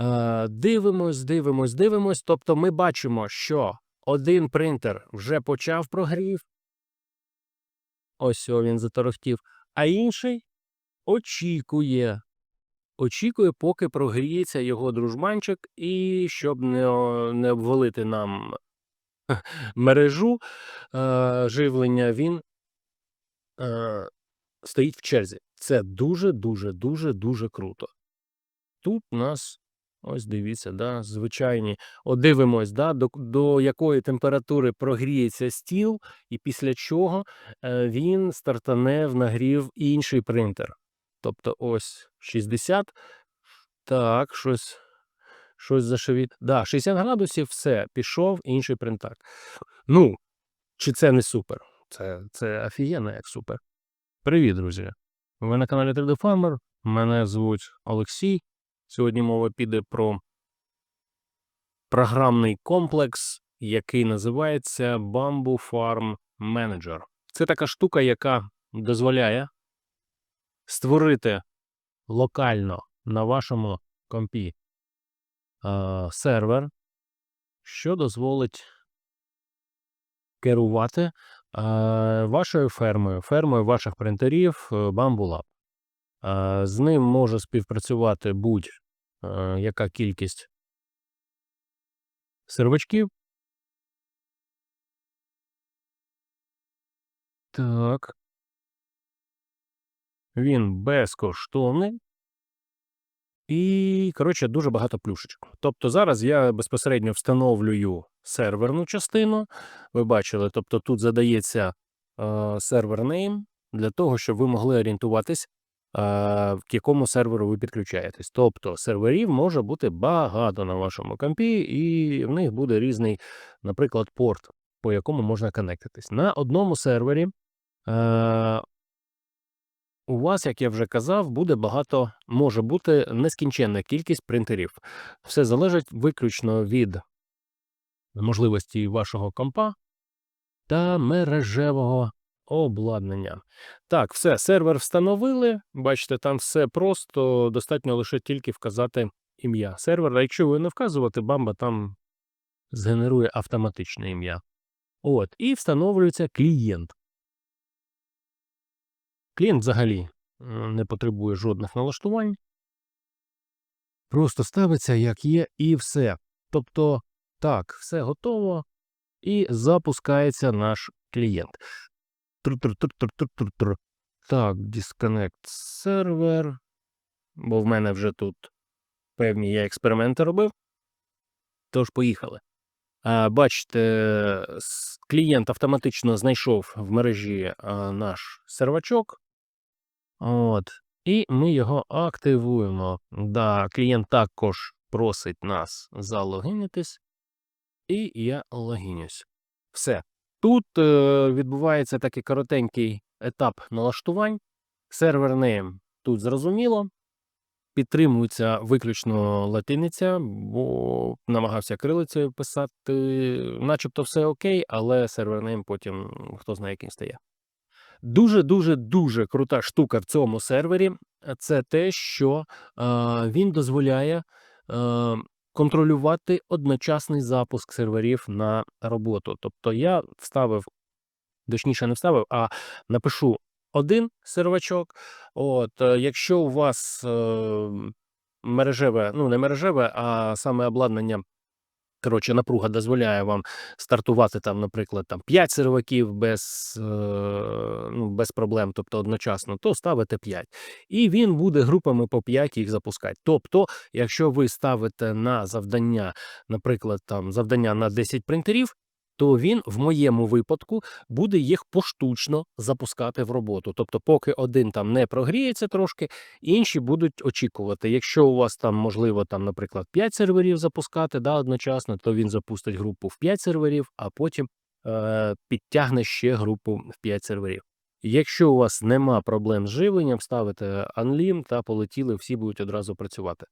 Е, Дивимось, дивимось, дивимось. Тобто ми бачимо, що один принтер вже почав прогрів. Ось він заторохтів. А інший очікує. Очікує, поки прогріється його дружбанчик, і щоб не, не обвалити нам мережу е, живлення, він е, стоїть в черзі. Це дуже, дуже, дуже, круто. Тут нас, ось дивіться, да, звичайні. От дивимось, да, до, до якої температури прогріється стіл, і після чого е, він стартане в нагрів інший принтер. Тобто ось 60. Так, щось, щось зашивіт. Да, 60 градусів, все, пішов інший принтер. Ну, чи це не супер? Це, це офігенно, як супер. Привіт, друзі! Ви на каналі 3D Farmer. Мене звуть Олексій. Сьогодні мова піде про програмний комплекс, який називається Bamboo Farm Manager. Це така штука, яка дозволяє створити локально на вашому компі е, сервер, що дозволить керувати е, вашою фермою, фермою ваших принтерів е, Bamboo Lab. Е, З ним може співпрацювати будь-яка кількість сервачків. Так. Він безкоштовний. І, коротше, дуже багато плюшечок. Тобто зараз я безпосередньо встановлюю серверну частину. Ви бачили, тобто тут задається сервер name для того, щоб ви могли орієнтуватись, к якому серверу ви підключаєтесь. Тобто серверів може бути багато на вашому компі, і в них буде різний, наприклад, порт, по якому можна коннектитись. На одному сервері е, у вас, як я вже казав, буде багато, може бути нескінченна кількість принтерів. Все залежить виключно від можливості вашого компа та мережевого обладнання. Так, все, сервер встановили. Бачите, там все просто, достатньо лише тільки вказати ім'я сервера. Якщо ви не вказувати, бамба там згенерує автоматичне ім'я. От, і встановлюється клієнт. Клієнт взагалі не потребує жодних налаштувань. Просто ставиться як є, і все. Тобто, так, все готово, і запускається наш клієнт. Так, disconnect сервер. Бо в мене вже тут певні я експерименти робив. Тож, поїхали. А, бачите, клієнт автоматично знайшов в мережі а, наш сервачок. От. І ми його активуємо. Да, клієнт також просить нас залогинитись. І я логінюсь. Все. Тут е, відбувається такий коротенький етап налаштувань. Сервер name тут зрозуміло. Підтримується виключно латиниця, бо намагався крилицею писати, начебто все окей, але сервер name потім хто знає, яким стає. Дуже дуже дуже крута штука в цьому сервері це те, що е, він дозволяє е, контролювати одночасний запуск серверів на роботу. Тобто я вставив, точніше, не вставив, а напишу один сервачок. От, е, якщо у вас е, мережеве, ну не мережеве, а саме обладнання. Коротше, напруга дозволяє вам стартувати там, наприклад, там 5 серваків без, е, ну, без проблем, тобто одночасно, то ставите 5. І він буде групами по 5 їх запускати. Тобто, якщо ви ставите на завдання, наприклад, там завдання на 10 принтерів, то він в моєму випадку буде їх поштучно запускати в роботу. Тобто, поки один там не прогріється трошки, інші будуть очікувати. Якщо у вас там можливо, там, наприклад, 5 серверів запускати да, одночасно, то він запустить групу в 5 серверів, а потім е, підтягне ще групу в 5 серверів. Якщо у вас нема проблем з живленням, ставите Unlim та полетіли, всі будуть одразу працювати.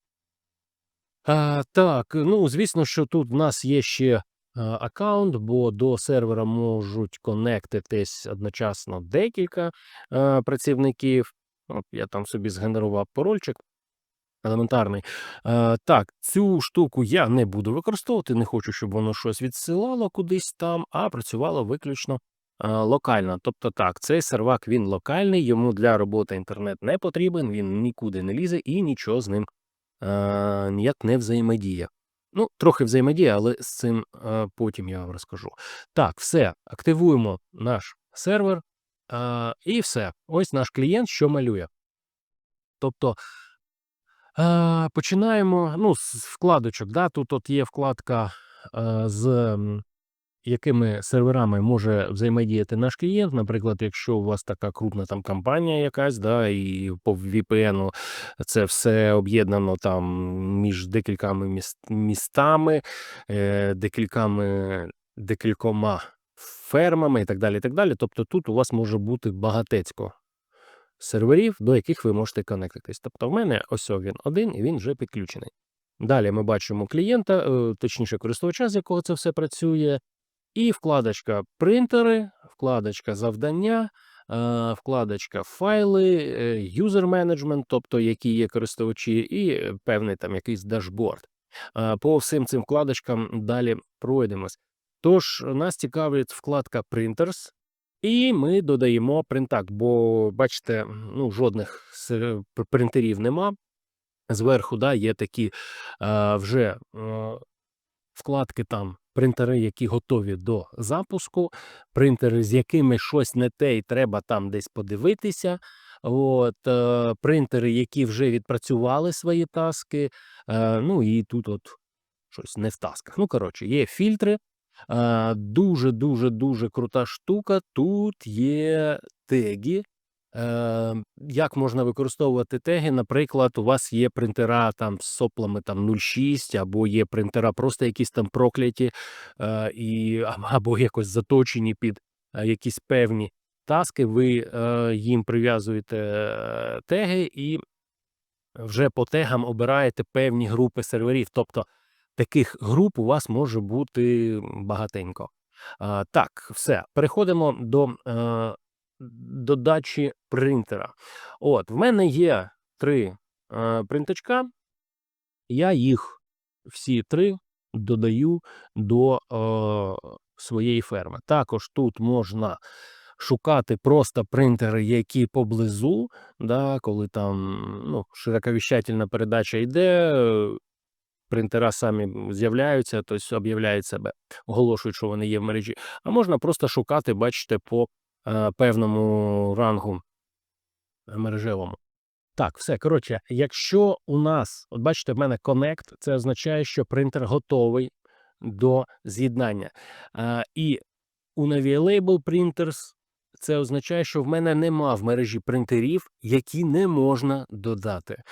А, так, ну звісно, що тут в нас є ще е, аккаунт, бо до сервера можуть конектитись одночасно декілька е, працівників. Я там собі згенерував парольчик. елементарний. Е, так, цю штуку я не буду використовувати, не хочу, щоб воно щось відсилало кудись там, а працювало виключно е, локально. Тобто так, цей сервак він локальний, йому для роботи інтернет не потрібен, він нікуди не лізе і нічого з ним е, ніяк не взаємодіє. Ну, трохи взаємодія, але з цим е, потім я вам розкажу. Так, все, активуємо наш сервер, е, і все. Ось наш клієнт, що малює. Тобто е, починаємо ну, з вкладочок. Да? Тут от є вкладка, е, з якими серверами може взаємодіяти наш клієнт. Наприклад, якщо у вас така крупна там компанія якась, да, і по VPN це все об'єднано там між декількома міс- містами, е, декількома, декількома фермами і так далі. і так далі. Тобто тут у вас може бути багатецько серверів, до яких ви можете конектитись. Тобто в мене ось він один і він вже підключений. Далі ми бачимо клієнта, е, точніше користувача, з якого це все працює, і вкладочка принтери, вкладочка завдання, е, вкладочка файли, е, юзер менеджмент, тобто які є користувачі, і е, певний там якийсь дашборд. Е, По всім цим вкладочкам далі пройдемось. Тож нас цікавить вкладка Printers, і ми додаємо принтакт, бо бачите, ну жодних сер- принтерів нема. Зверху да, є такі е, вже е, вкладки там. Принтери, які готові до запуску, принтери, з якими щось не те, і треба там десь подивитися. От, е, принтери, які вже відпрацювали свої таски. Е, ну і тут от щось не в тасках. Ну, коротше, є фільтри. Е, дуже, дуже, дуже крута штука. Тут є теги. Е, як можна використовувати теги? Наприклад, у вас є принтера там з соплами там 0,6, або є принтера просто якісь там прокляті, е, і, або якось заточені під е, якісь певні таски. Ви е, їм прив'язуєте теги і вже по тегам обираєте певні групи серверів. Тобто таких груп у вас може бути багатенько. Так, все. Переходимо до додачі принтера. От, в мене є три е, принтачка. Я їх всі три додаю до е, своєї ферми. Також тут можна шукати просто принтери, які поблизу, да, коли там ну, широковіщательна передача йде, е, принтера самі з'являються, тобто об'являють себе, оголошують, що вони є в мережі. А можна просто шукати, бачите, по певному рангу е, мережевому. Так, все. Коротше, якщо у нас, от бачите, в мене Connect, це означає, що принтер готовий до з'єднання. А, і у Navialable Printers це означає, що в мене нема в мережі принтерів, які не можна додати.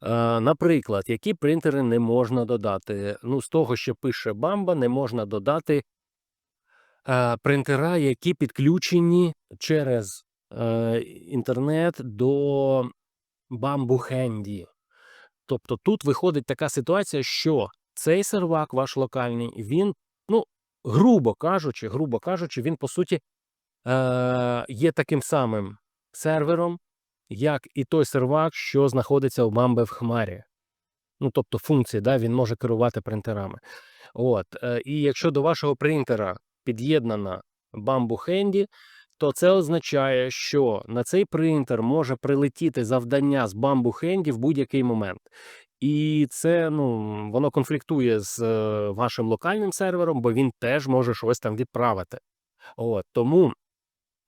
А, наприклад, які принтери не можна додати? Ну, з того, що пише Bamba, не можна додати принтера, які підключені через е, інтернет до Handy. Тобто тут виходить така ситуація, що цей сервак, ваш локальний, він, ну, грубо кажучи, грубо кажучи, він по суті е- є таким самим сервером, як і той сервак, що знаходиться у Bambe в Хмарі. Ну, тобто функції, да, він може керувати принтерами. От, е, і якщо до вашого принтера під'єднана Bamboo Handy, то це означає, що на цей принтер може прилетіти завдання з Bamboo Handy в будь-який момент. І це ну, воно конфліктує з е, вашим локальним сервером, бо він теж може щось там відправити. От, тому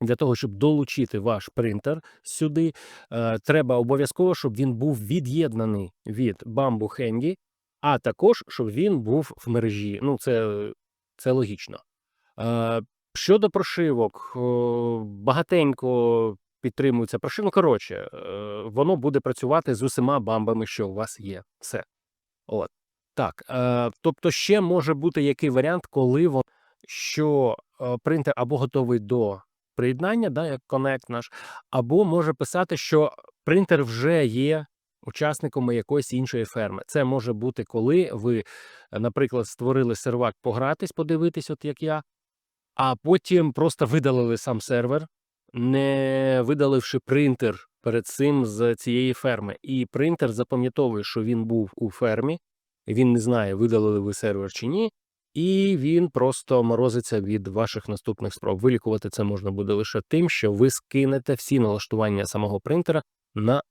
для того, щоб долучити ваш принтер сюди, е, треба обов'язково, щоб він був від'єднаний від Bamboo Handy, а також щоб він був в мережі. Ну, це, це логічно. Е, Щодо прошивок, багатенько підтримується прошивка. Ну, коротше, е, воно буде працювати з усіма бамбами, що у вас є. Все. От. Так. Е, тобто, ще може бути який варіант, коли вон, що е, принтер або готовий до приєднання, да, як Connect наш, або може писати, що принтер вже є учасниками якоїсь іншої ферми. Це може бути, коли ви, е, наприклад, створили сервак погратись, подивитись, от як я, а потім просто видалили сам сервер, не видаливши принтер перед цим з цієї ферми. І принтер запам'ятовує, що він був у фермі, він не знає, видалили ви сервер чи ні, і він просто морозиться від ваших наступних спроб. Вилікувати це можна буде лише тим, що ви скинете всі налаштування самого принтера на,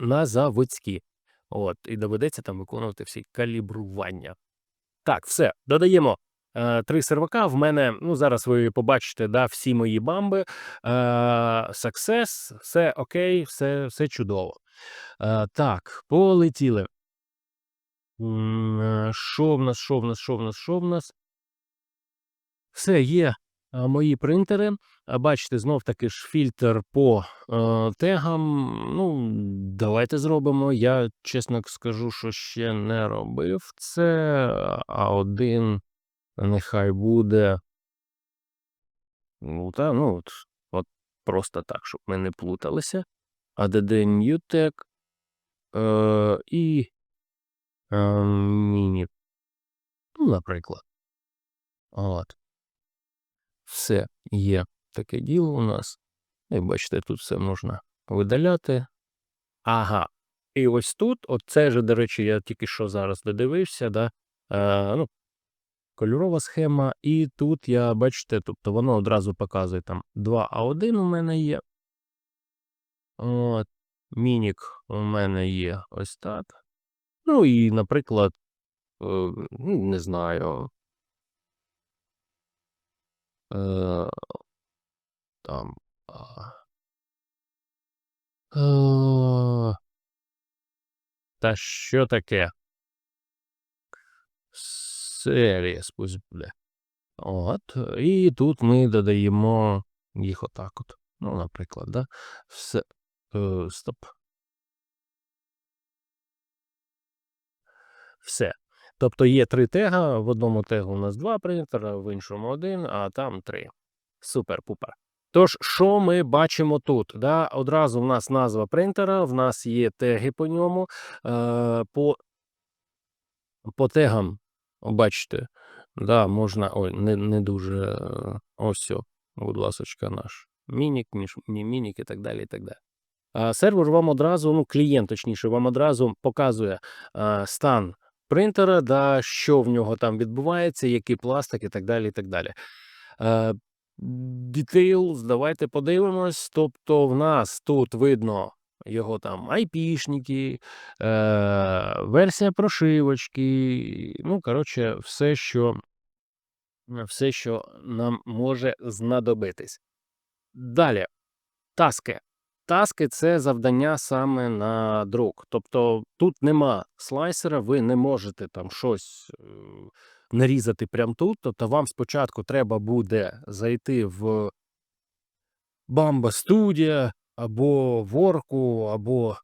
на заводські. От, і доведеться там виконувати всі калібрування. Так, все, додаємо три сервака. В мене, ну зараз ви побачите, да, всі мої бамби. Е, Success, все окей, все, все чудово. Е, так, полетіли. Е, Що в нас, що в нас, що в нас, що в нас? Все, є е, мої принтери. Бачите, знов таки ж фільтр по е, тегам. Ну, давайте зробимо. Я чесно скажу, що ще не робив це. А один нехай буде. Ну, та, ну, от, от просто так, щоб ми не плуталися. ADD New Tag е, і е, міні. Ну, наприклад. От. Все є таке діло у нас. І бачите, тут все можна видаляти. Ага. І ось тут, от це же, до речі, я тільки що зараз додивився, да? е, ну, кольорова схема. І тут я, бачите, тобто воно одразу показує там 2А1 у мене є. От, Мінік у мене є ось так. Ну і, наприклад, е, ну, не знаю. Е, там. Е, та що таке? Серія пусть буде. От. І тут ми додаємо їх отак от. Ну, наприклад, да? Все. Е, стоп. Все. Тобто є три тега. В одному тегу у нас два принтера, в іншому один, а там три. Супер-пупер. Тож, що ми бачимо тут? Да? Одразу в нас назва принтера, в нас є теги по ньому. Е, по, по тегам, бачите, да, можна. Ой, не, не дуже. е, Ось, будь ласочка, наш мінік, мі- мінік і так далі. і так далі. А сервер вам одразу, ну, клієнт, точніше, вам одразу показує е, стан принтера, да, що в нього там відбувається, який пластик і так далі. і так далі. Е, Details, давайте подивимось. Тобто, в нас тут видно його там IP-шники, е, версія прошивочки. Ну, коротше, все, що, все, що нам може знадобитись. Далі, таски. Таски це завдання саме на друк. Тобто тут нема слайсера, ви не можете там щось е, нарізати прямо тут. Тобто вам спочатку треба буде зайти в Bamba Studio або в Орку, або,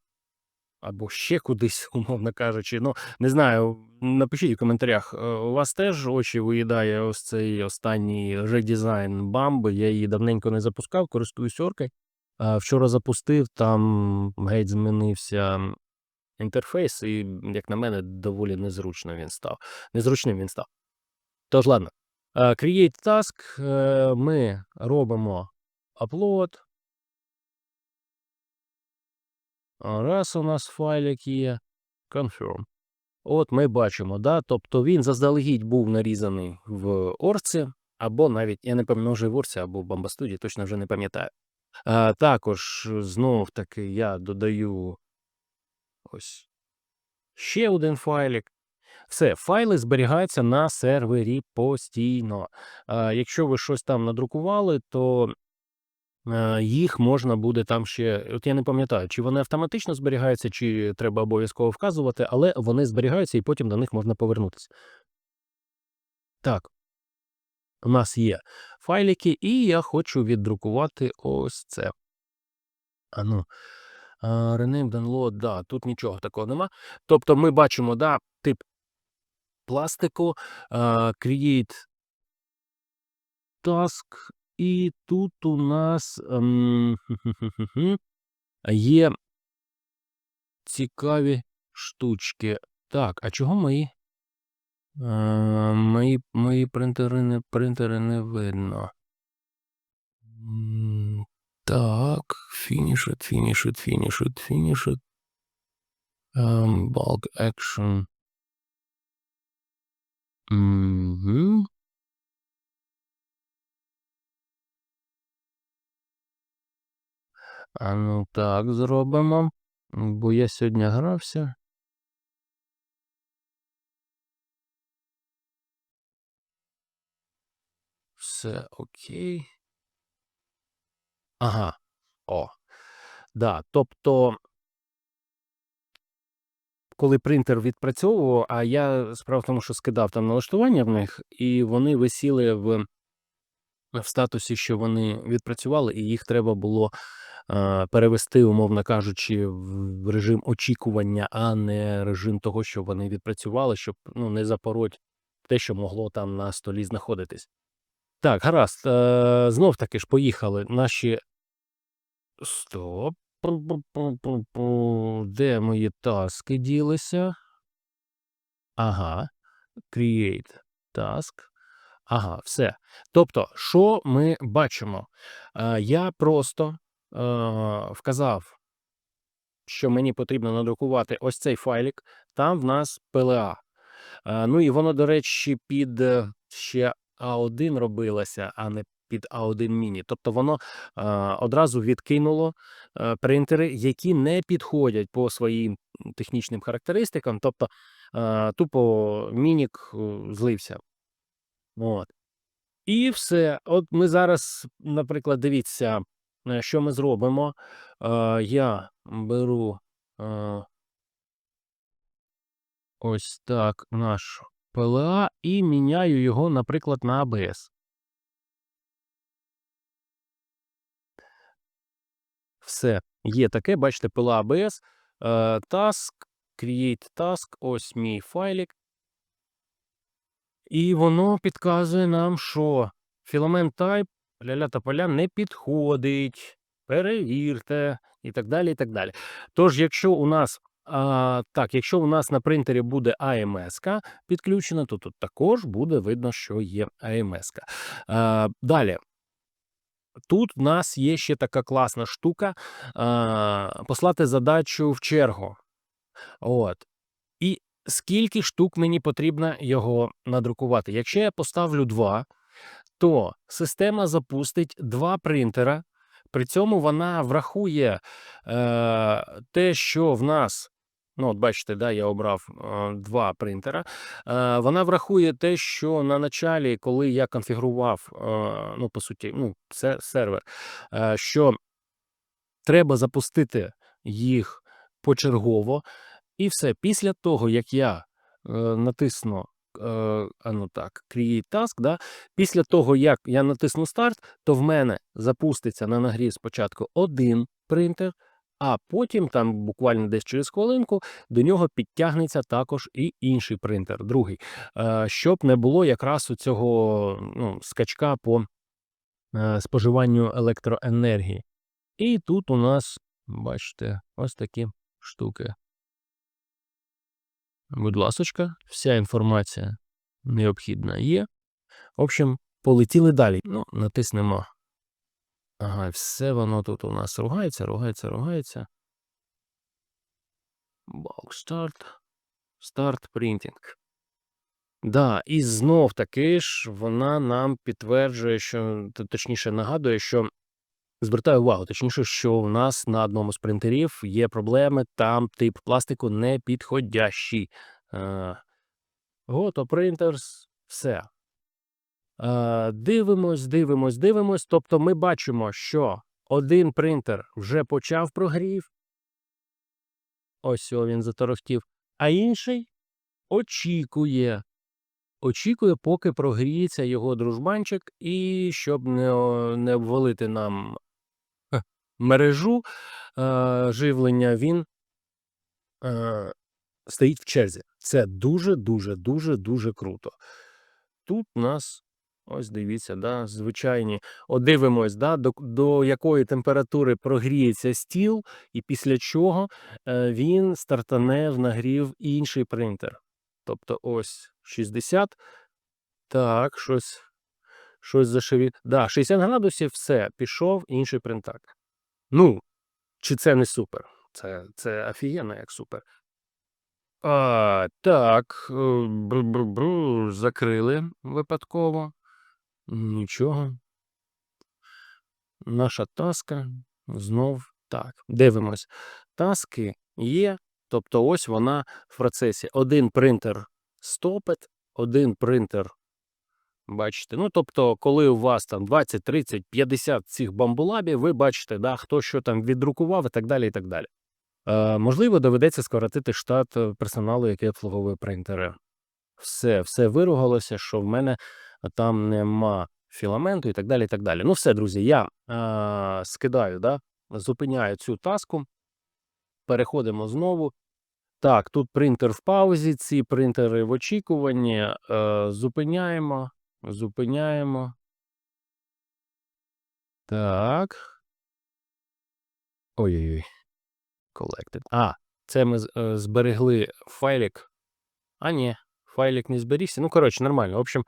або ще кудись, умовно кажучи. Ну, не знаю, напишіть в коментарях, е, у вас теж очі виїдає ось цей останній редизайн Бамби. Я її давненько не запускав, користуюсь Оркою. Вчора запустив, там геть змінився інтерфейс, і, як на мене, доволі незручно він став. Незручним він став. Тож, ладно. Create task. е, Ми робимо upload. Раз у нас файлик є. Confirm. От ми бачимо, да? тобто він заздалегідь був нарізаний в Орці, або навіть, я не пам'ятаю, може в Орці, або в Studio, точно вже не пам'ятаю. А, також знов таки я додаю ось ще один файлик. Все, файли зберігаються на сервері постійно. А, якщо ви щось там надрукували, то е, їх можна буде там ще. От я не пам'ятаю, чи вони автоматично зберігаються, чи треба обов'язково вказувати, але вони зберігаються і потім до них можна повернутися. Так. У нас є файлики, і я хочу віддрукувати ось це. А ну, rename download, да, тут нічого такого нема. Тобто ми бачимо, да, тип пластику, а, create task, і тут у нас є цікаві штучки. Так, а чого мої? Мої, мої принтери не, принтери не видно. Так, finish it, finish. Um, bulk action. Мгм. А ну так зробимо. Бо я сьогодні грався. Все окей. Ага. О. Да, тобто коли принтер відпрацьовував, а я справа в тому, що скидав там налаштування в них, і вони висіли в, в статусі, що вони відпрацювали, і їх треба було е, перевести, умовно кажучи, в режим очікування, а не режим того, що вони відпрацювали, щоб ну, не запороть те, що могло там на столі знаходитись. Так, гаразд. Е, знов таки ж поїхали. Наші. Стоп. Де мої таски ділися? Ага. Create task. Ага, все. Тобто, що ми бачимо? Е, я просто е, вказав, що мені потрібно надрукувати ось цей файлик. Там в нас PLA. Е, ну і воно, до речі, під е, ще А1 робилося, а не під А1 міні. Тобто воно е, одразу відкинуло е, принтери, які не підходять по своїм технічним характеристикам. Тобто е, тупо мінік злився. От. І все. От ми зараз, наприклад, дивіться, е, що ми зробимо. Е, я беру е, ось так наш PLA і міняю його, наприклад, на ABS. Все, є таке, бачите, PLA ABS, е, task, create task, ось мій файлик. І воно підказує нам, що filament type ля-ля та поля не підходить. Перевірте і так далі. і так далі. Тож, якщо у нас а, так, якщо у нас на принтері буде AMS підключена, то тут також буде видно, що є AMS. А, далі. Тут в нас є ще така класна штука а, послати задачу в чергу. От. Скільки штук мені потрібно його надрукувати? Якщо я поставлю 2, то система запустить два принтера. При цьому вона врахує е, те, що в нас. Ну, от бачите, да, я обрав е, два принтера. Е, вона врахує те, що на началі, коли я конфігурував, е, ну, по суті, ну, це сервер, е, що треба запустити їх почергово. І все. Після того, як я е, натисну е, ну так, Create Task, да, після того, як я натисну старт, то в мене запуститься на нагрів спочатку один принтер, а потім, там буквально десь через хвилинку, до нього підтягнеться також і інший принтер, другий, е, щоб не було якраз у цього ну, скачка по е, споживанню електроенергії. І тут у нас, бачите, ось такі штуки. Будь ласочка, вся інформація необхідна є. В общем, полетіли далі. Ну, натиснемо. Ага, все воно тут у нас ругається, ругається, ругається. Start. Start printing. Да, і знов таки ж вона нам підтверджує, що точніше нагадує, що звертаю увагу, точніше, що у нас на одному з принтерів є проблеми, там тип пластику не підходящий. Е, Гото Printers, все. Е, Дивимось, дивимось, дивимось. Тобто ми бачимо, що один принтер вже почав прогрів. Ось о, він заторохтів. А інший очікує. Очікує, поки прогріється його дружбанчик, і щоб не, не обвалити нам е, мережу е, живлення, він е, стоїть в черзі. Це дуже, дуже, дуже, круто. Тут у нас, ось дивіться, да, звичайні. От дивимось, да, до, до якої температури прогріється стіл, і після чого е, він стартане в нагрів інший принтер. Тобто ось 60. Так, щось, щось зашиві. Да, 60 градусів, все, пішов інший принтак. Ну, чи це не супер? Це, це офігенно, як супер. А, так, е, бру-бру-бру, закрили випадково. Нічого. Наша таска знов так. Дивимось. Таски є, тобто ось вона в процесі. Один принтер стопить, один принтер. Бачите, ну тобто, коли у вас там 20, 30, 50 цих бамбулабів, ви бачите, да, хто що там віддрукував і так далі. і так далі. Е, можливо, доведеться скоротити штат е, персоналу, який обслуговує принтери. Все, все виругалося, що в мене там нема філаменту і так далі. і так далі. Ну, все, друзі, я е, скидаю, да, зупиняю цю таску. Переходимо знову. Так, тут принтер в паузі, ці принтери в очікуванні. Е, зупиняємо, зупиняємо. Так. Ой-ой-ой. Collected. А, це ми е, зберегли файлик. А, ні, файлик не зберігся. Ну, коротше, нормально. В общем,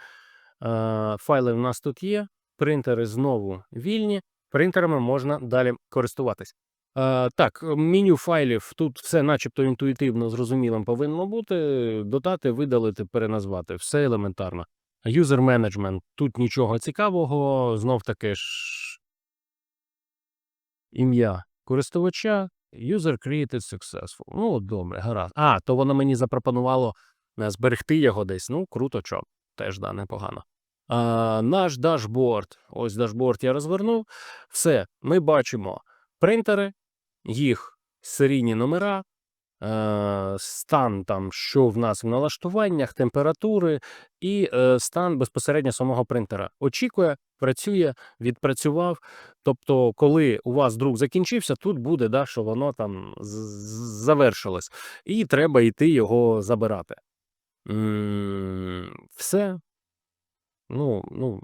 е, файли в нас тут є. Принтери знову вільні. Принтерами можна далі користуватись. Е, так, меню файлів тут все начебто інтуїтивно зрозумілим повинно бути. Додати, видалити, переназвати. Все елементарно. User management. Тут нічого цікавого. Знов таки ж ім'я користувача. User created successful. Ну, добре, гаразд. А, то воно мені запропонувало е, зберегти його десь. Ну, круто, чо. Теж да, непогано. А, наш дашборд. Ось дашборд я розвернув. Все, ми бачимо принтери, їх серійні номера, стан там, що в нас в налаштуваннях, температури і е, стан безпосередньо самого принтера. Очікує, працює, відпрацював. Тобто, коли у вас друк закінчився, тут буде, да, що воно там завершилось, і треба йти його забирати. Все. Ну, ну,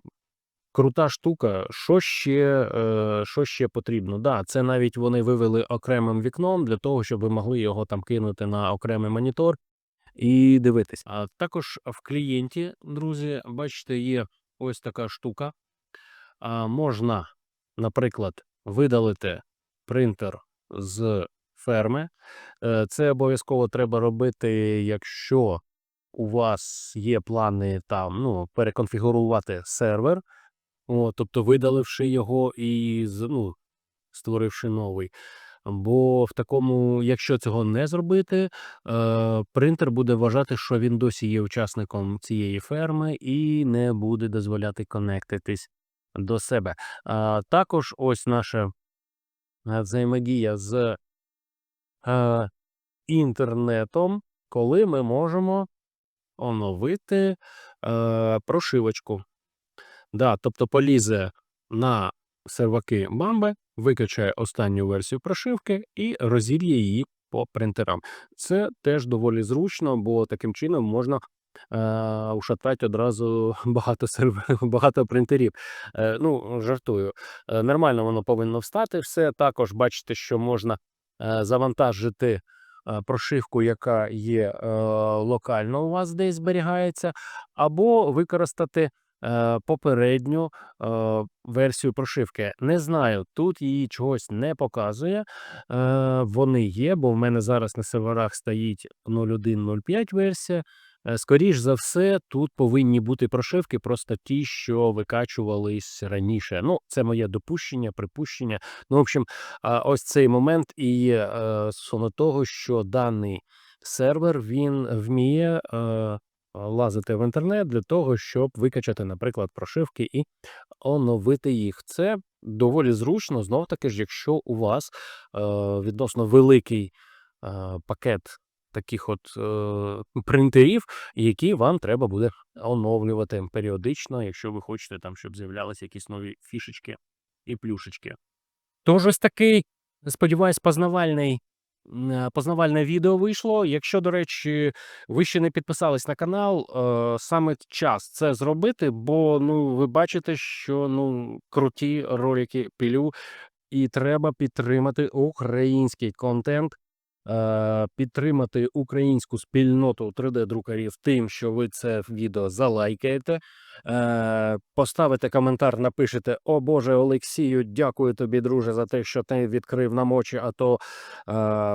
крута штука. Що ще, е, що ще потрібно? Да, це навіть вони вивели окремим вікном для того, щоб ви могли його там кинути на окремий монітор і дивитись. А також в клієнті, друзі, бачите, є ось така штука. А, можна, наприклад, видалити принтер з ферми. Е, Це обов'язково треба робити, якщо у вас є плани там ну, переконфігурувати сервер, о, тобто видаливши його і ну, створивши новий. Бо в такому, якщо цього не зробити, е, принтер буде вважати, що він досі є учасником цієї ферми і не буде дозволяти конектитись до себе. А, також ось наша е, взаємодія з е, інтернетом, коли ми можемо оновити прошивочку. Да, тобто полізе на серваки Бамби, викачає останню версію прошивки і розір'є її по принтерам. Це теж доволі зручно, бо таким чином можна е, ушатати одразу багато серверів, багато принтерів. Е, ну, жартую. Е, нормально воно повинно встати. Все також бачите, що можна е, завантажити е, прошивку, яка є е, локально у вас десь зберігається, або використати попередню е, версію прошивки. Не знаю, тут її чогось не показує. Е, вони є, бо в мене зараз на серверах стоїть 01.05 версія. Е, Скоріш за все, тут повинні бути прошивки, просто ті, що викачувались раніше. Ну, це моє допущення, припущення. Ну, в общем, ось цей момент і є е, стосовно того, що даний сервер він вміє е, лазити в інтернет для того, щоб викачати, наприклад, прошивки і оновити їх. Це доволі зручно, знов таки ж, якщо у вас е, відносно великий е, пакет таких от е, принтерів, які вам треба буде оновлювати періодично, якщо ви хочете там, щоб з'являлися якісь нові фішечки і плюшечки. Тож ось такий, сподіваюсь, познавальний. Е, Познавальне відео вийшло. Якщо, до речі, ви ще не підписались на канал, е, саме час це зробити, бо ну ви бачите, що ну круті ролики пілю, і треба підтримати український контент, е, підтримати українську спільноту 3D-друкарів тим, що ви це відео залайкаєте. Е, поставите коментар, напишете: О Боже, Олексію, дякую тобі, друже, за те, що ти відкрив нам очі. А то е,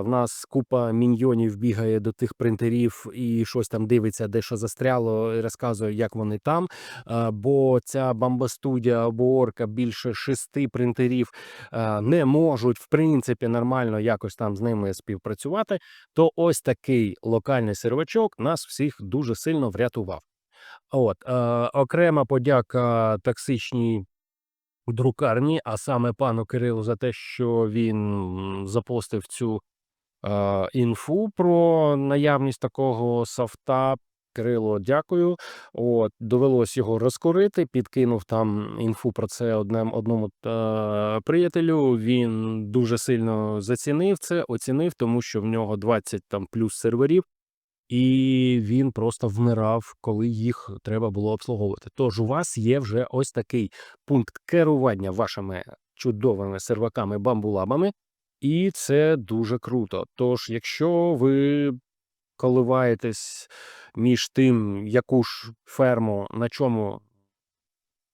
в нас купа міньйонів бігає до тих принтерів і щось там дивиться, де що застряло, і розказує, як вони там. Е, бо ця бамбастудія або орка більше шести принтерів е, не можуть в принципі нормально якось там з ними співпрацювати. То ось такий локальний сервачок нас всіх дуже сильно врятував. От е, окрема подяка токсичній друкарні, а саме пану Кирилу за те, що він запостив цю е, інфу про наявність такого софта. Кирило, дякую. От довелось його розкорити. Підкинув там інфу про це одним одному е, приятелю. Він дуже сильно зацінив це, оцінив, тому що в нього 20 там плюс серверів, і він просто вмирав, коли їх треба було обслуговувати. Тож у вас є вже ось такий пункт керування вашими чудовими серваками бамбулабами, і це дуже круто. Тож, якщо ви коливаєтесь між тим, яку ж ферму на чому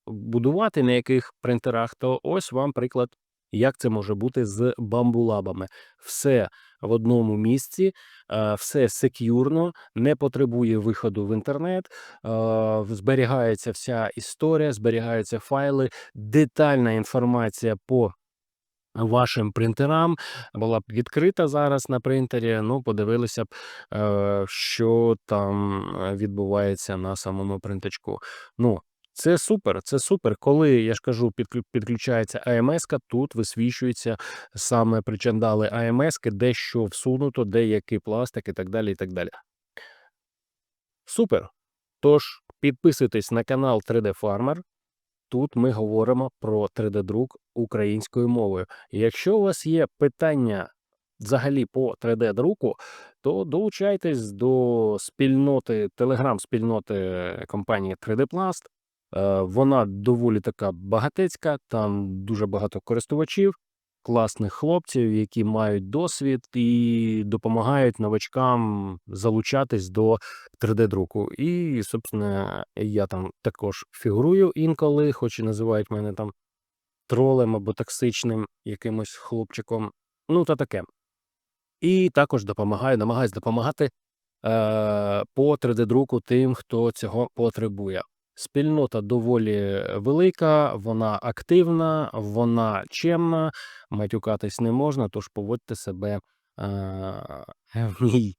будувати, на яких принтерах, то ось вам приклад, як це може бути з бамбулабами. Все в одному місці, е, все сек'юрно, не потребує виходу в інтернет, е, зберігається вся історія, зберігаються файли, детальна інформація по вашим принтерам була б відкрита зараз на принтері. Ну, подивилися б, е, що там відбувається на самому принтачку. Ну, це супер, це супер. Коли я ж кажу, підключається АМС, тут висвічується саме причандали АМС, де що всунуто, де який пластик і так далі. і так далі. Супер. Тож підписуйтесь на канал 3D Farmer. Тут ми говоримо про 3D-друк українською мовою. Якщо у вас є питання взагалі по 3D-друку, то долучайтесь до спільноти, телеграм-спільноти компанії 3D Plast. Е, Вона доволі така багатецька, там дуже багато користувачів, класних хлопців, які мають досвід і допомагають новачкам залучатись до 3D-друку. І, собственно, я там також фігурую інколи, хоч і називають мене там тролем або токсичним якимось хлопчиком. Ну, та таке. І також допомагаю, намагаюсь допомагати е, по 3D-друку тим, хто цього потребує. Спільнота доволі велика, вона активна, вона чемна, матюкатись не можна, тож поводьте себе е, в ній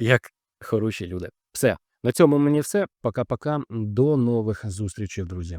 як хороші люди. Все, на цьому мені все. Пока-пока. До нових зустрічей, друзі.